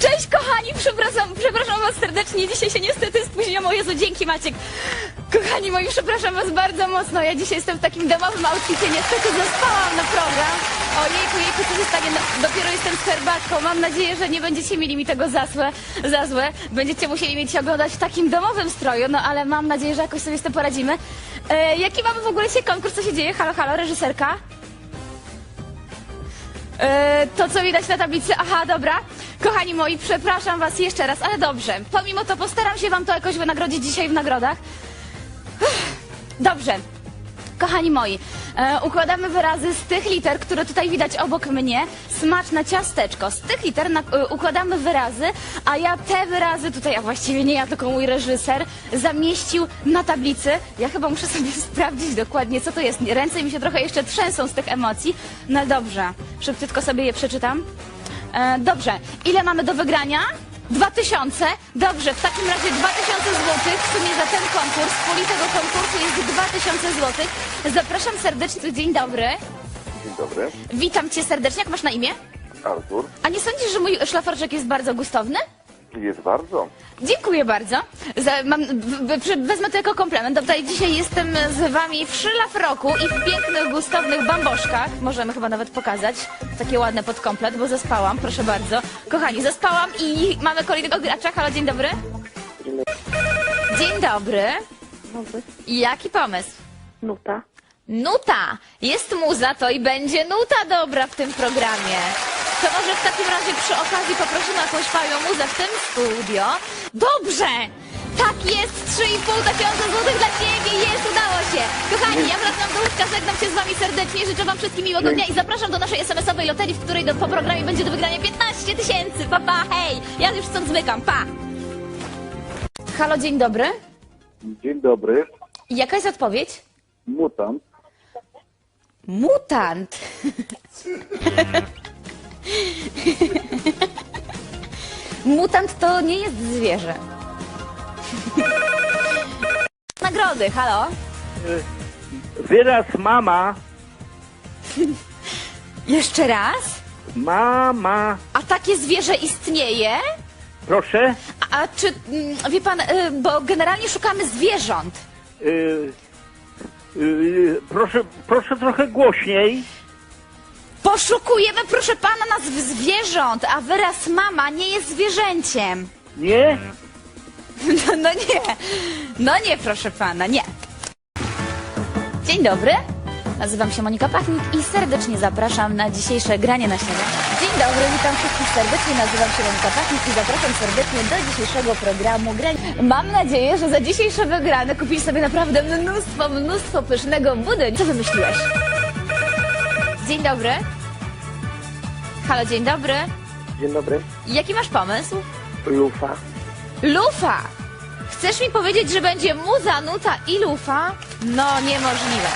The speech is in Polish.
Cześć kochani, przepraszam, przepraszam was serdecznie, dzisiaj się niestety spóźniłam, o Jezu, dzięki Maciek. Kochani moi, przepraszam was bardzo mocno, ja dzisiaj jestem w takim domowym outficie, niestety zaspałam na program. Ojejku, jejku, co się stanie, no, dopiero jestem z herbatką, mam nadzieję, że nie będziecie mieli mi tego za złe, za złe. Będziecie musieli mieć się oglądać w takim domowym stroju, no ale mam nadzieję, że jakoś sobie z tym poradzimy. E, jaki mamy w ogóle dzisiaj konkurs, co się dzieje? Halo, halo, reżyserka? E, to, co widać na tablicy. Aha, dobra. Kochani moi, przepraszam was jeszcze raz, ale dobrze. Pomimo to postaram się wam to jakoś wynagrodzić dzisiaj w nagrodach. Dobrze. Kochani moi, e, układamy wyrazy z tych liter, które tutaj widać obok mnie. Smaczne ciasteczko. Z tych liter na, e, układamy wyrazy, a ja te wyrazy tutaj, a właściwie nie ja, tylko mój reżyser, zamieścił na tablicy. Ja chyba muszę sobie sprawdzić dokładnie, co to jest. Ręce mi się trochę jeszcze trzęsą z tych emocji. No dobrze, szybciutko sobie je przeczytam. E, dobrze, ile mamy do wygrania? 2000? Dobrze, w takim razie 2000 zł w sumie za ten konkurs. W puli tego konkursu jest 2000 zł. Zapraszam serdecznie. Dzień dobry. Dzień dobry, Witam cię serdecznie. Jak masz na imię? Artur. A nie sądzisz, że mój szlafarczek jest bardzo gustowny? Jest bardzo. Dziękuję bardzo. Za, mam, w, przy- wezmę to jako komplement. Tutaj dzisiaj jestem z wami w szlafroku i w pięknych, gustownych bamboszkach. Możemy chyba nawet pokazać. Takie ładne podkomplet, bo zaspałam. Proszę bardzo. Kochani, zaspałam i mamy kolejnego gracza. Halo, dzień dobry. Dzień dobry. Dobry. Jaki pomysł? Nuta. Nuta! Jest muza, to i będzie nuta dobra w tym programie. To może w takim razie przy okazji poprosimy jakąś fajną muzę w tym studio. Dobrze! Tak jest! 3,5 tysiąca złotych dla Ciebie! Jest, udało się! Kochani, ja wracam do łóżka, żegnam się z Wami serdecznie, życzę Wam wszystkim miłego dnia i zapraszam do naszej SMS-owej loterii, w której do, po programie będzie do wygrania 15 tysięcy! Pa, pa, hej! Ja już stąd zmykam, pa! Halo, dzień dobry. Dzień dobry, Jaka jest odpowiedź? mutant. Mutant. Mutant to nie jest zwierzę. Nagrody, halo? Wyraz mama, Jeszcze raz? mama, A takie zwierzę istnieje? proszę, A, a czy, mm, wie pan, y, bo generalnie szukamy zwierząt. y, y, proszę, proszę trochę głośniej. Poszukujemy, proszę pana, nazw zwierząt, a wyraz mama nie jest zwierzęciem. Nie? No, no nie, no nie, proszę pana, nie. Dzień dobry, nazywam się Monika Pachnik i serdecznie zapraszam na dzisiejsze granie na śniadanie. Dzień dobry, witam wszystkich serdecznie, nazywam się Monika Pachnik i zapraszam serdecznie do dzisiejszego programu grania. Mam nadzieję, że za dzisiejsze wygrane kupisz sobie naprawdę mnóstwo, mnóstwo pysznego budyń. Co wymyśliłeś? Dzień dobry. Halo, dzień dobry. Dzień dobry. Jaki masz pomysł? Lufa. Lufa! Chcesz mi powiedzieć, że będzie muza, nuta i lufa? No, niemożliwe.